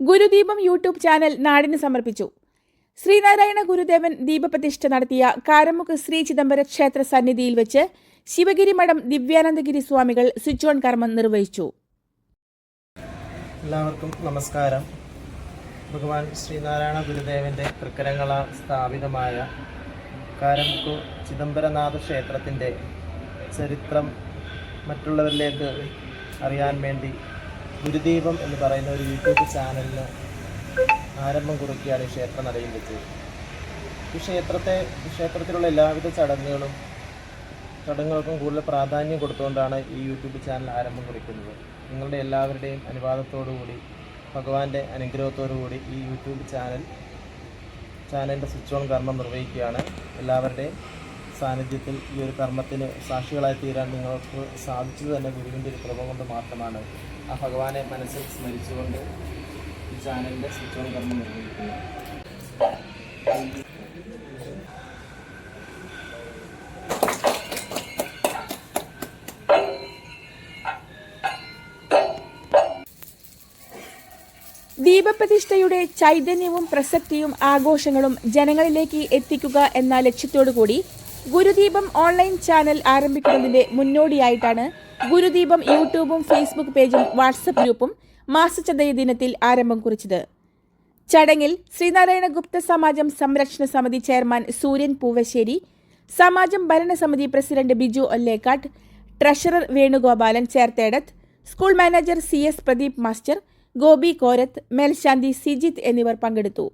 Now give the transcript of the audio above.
ഗുരുദീപം YouTube channel നാടിന് സമർപ്പിച്ചു. ശ്രീനാരായണ ഗുരുദേവൻ ദീപപ്രതിഷ്ഠ നടത്തിയ കാരമുക്ക് ശ്രീ ചിദംബര ക്ഷേത്ര സന്നിധിയിൽ വെച്ച് ശിവഗിരി മഠം ദിവ്യാനന്ദഗിരി സ്വാമികൾ സ്വിച്ച് ഓൺ കർമ്മം നിർവഹിച്ചു. എല്ലാവർക്കും നമസ്കാരം. ഭഗവാൻ ശ്രീനാരായണ ഗുരുദേവന്റെ തൃക്കരങ്ങളാൽ സ്ഥാപിതമായ കാരമുക്കു ചിദംബരനാഥ ക്ഷേത്രത്തിന്റെ ചരിത്രം മറ്റുള്ളവരിലേക്ക് അറിയാൻ വേണ്ടി ഗുരുദീപം എന്ന് പറയുന്ന ഒരു യൂട്യൂബ് ചാനലിന് ആരംഭം കുറിക്കുകയാണ് ഈ ക്ഷേത്ര നടയിൽ വെച്ച്. ഈ ക്ഷേത്രത്തെ ക്ഷേത്രത്തിലുള്ള എല്ലാവിധ ചടങ്ങുകളും ചടങ്ങുകൾക്കും കൂടുതൽ പ്രാധാന്യം കൊടുത്തുകൊണ്ടാണ് ഈ യൂട്യൂബ് ചാനൽ ആരംഭം കുറിക്കുന്നത്. നിങ്ങളുടെ എല്ലാവരുടെയും അനുവാദത്തോടുകൂടി ഭഗവാന്റെ അനുഗ്രഹത്തോടുകൂടി ഈ യൂട്യൂബ് ചാനൽ ചാനലിന്റെ സ്വിച്ച് ഓൺ കർമ്മം നിർവഹിക്കുകയാണ്. എല്ലാവരുടെയും സാന്നിധ്യത്തിൽ ഈ ഒരു കർമ്മത്തിന് സാക്ഷികളായി തീരാൻ നിങ്ങൾക്ക് സാധിച്ചത് തന്നെ ഗുരുവിന്റെ ഒരു കൃപ കൊണ്ട് മാത്രമാണ്. ആ ഭഗവാനെ മനസ്സിൽ സ്മരിച്ചുകൊണ്ട് ഈ ചാനലിന്റെ സ്വിച്ച് ഓൺ കർമ്മം നിർവഹിക്കുന്നു. ദീപപ്രതിഷ്ഠയുടെ ചൈതന്യവും പ്രസക്തിയും ആഘോഷങ്ങളും ജനങ്ങളിലേക്ക് എത്തിക്കുക എന്ന ലക്ഷ്യത്തോടുകൂടി ഗുരുദീപം ഓൺലൈൻ ചാനൽ ആരംഭിക്കുന്നതിന്റെ മുന്നോടിയായിട്ടാണ് ഗുരുദീപം യൂട്യൂബും ഫേസ്ബുക്ക് പേജും വാട്സപ്പ് ഗ്രൂപ്പും മാസചതയ ദിനത്തിൽ ആരംഭം കുറിച്ചത്. ചടങ്ങിൽ ശ്രീനാരായണ ഗുപ്ത സമാജം സംരക്ഷണ സമിതി ചെയർമാൻ സൂര്യൻ പൂവശ്ശേരി സമാജം ഭരണസമിതി president Biju Ollekkatt treasurer Venugopalan Cherthedath school manager C S Pradeep master Gopi Korath മേൽശാന്തി സിജിത്ത് എന്നിവർ പങ്കെടുത്തു.